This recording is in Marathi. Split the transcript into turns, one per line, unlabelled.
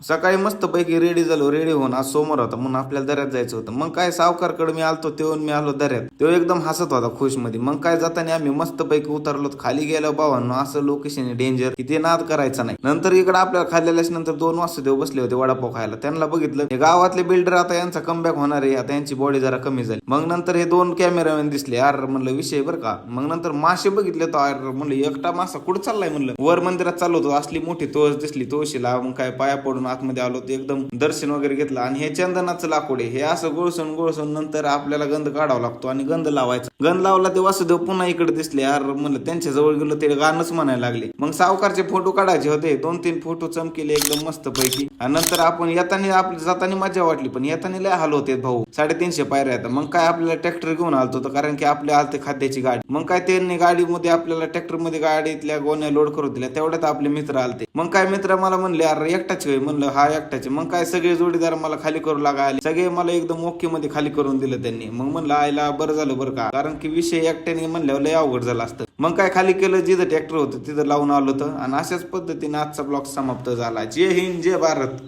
सकाळी मस्तपैकी रेडी झालो रेडी होऊन आज सोमवार होता म्हणून आपल्याला दर्यात जायचं होतं. मग काय सावकारकडे मी आलतो तेव्हा मी आलो दर्यात. तो एकदम हसत होता खुशमध्ये मग काय जाताना आम्ही मस्तपैकी उतरलो खाली गेलो बाबांनो असं लोकेशन डेंजर की ते नाद करायचं नाही. नंतर इकडे आपल्याला खाल्लेल्याच नंतर दोन वाजता देव बसले होते वडापाव खायला. त्यांना बघितलं हे गावातले बिल्डर आता यांचा कमबॅक होणार आहे आता यांची बॉडी जरा कमी झाली. मग नंतर हे दोन कॅमेरामॅन दिसले यार म्हणलं विषय बरं का. मग नंतर मासे बघितले तो यार म्हणलं एकटा मासा कुठं चाललाय? म्हणलं वर मंदिरात चालवतो असली मोठी तोच दिसली तोशीला मग काय पाया पडून आतमध्ये आलो ते एकदम दर्शन वगैरे घेतलं. आणि हे चंदनाचं लाकूड आहे. हे असं गोळसून गोळसून नंतर आपल्याला गंध काढावा लागतो आणि गंध लावायचा. गंध लावला ते वासुदेव पुन्हा इकडे दिसले. यार म्हणलं त्यांच्या जवळ गेलो ते गाणंच म्हणायला लागले. मग सावकारचे फोटो काढायचे होते. दोन तीन फोटो चमकेले एकदम मस्त पैकी. आणि नंतर आपण येताना आपली जाताना मजा वाटली पण येताना लय हाल होते भाऊ. साडेतीनशे पायऱ्या आहेत. मग काय आपल्याला ट्रॅक्टर घेऊन आलतो कारण की आपल्या आलते खाद्याची गाडी. मग काय त्यांनी गाडीमध्ये आपल्याला ट्रॅक्टरमध्ये गाडीतल्या गोण्या लोड करून दिल्या तेवढ्यात आपले मित्र आलते. मग काय मित्र मला म्हणले अरे एकटाच होय म्हणलं हा एकटाचे मग काय सगळे जोडीदार मला खाली करू लागा आले. सगळे मला एकदम ओके मध्ये खाली करून दिलं त्यांनी. मग म्हणलं आयला बरं झालं बरं का. कारण की विषय एकट्याने म्हणल्यावर लय अवघड झाला असतं. मग काय खाली केलं जिथं ट्रॅक्टर होतं तिथं लावून आलो होतं. आणि अशाच पद्धतीने आजचा ब्लॉग समाप्त झाला. जय हिंद जय भारत.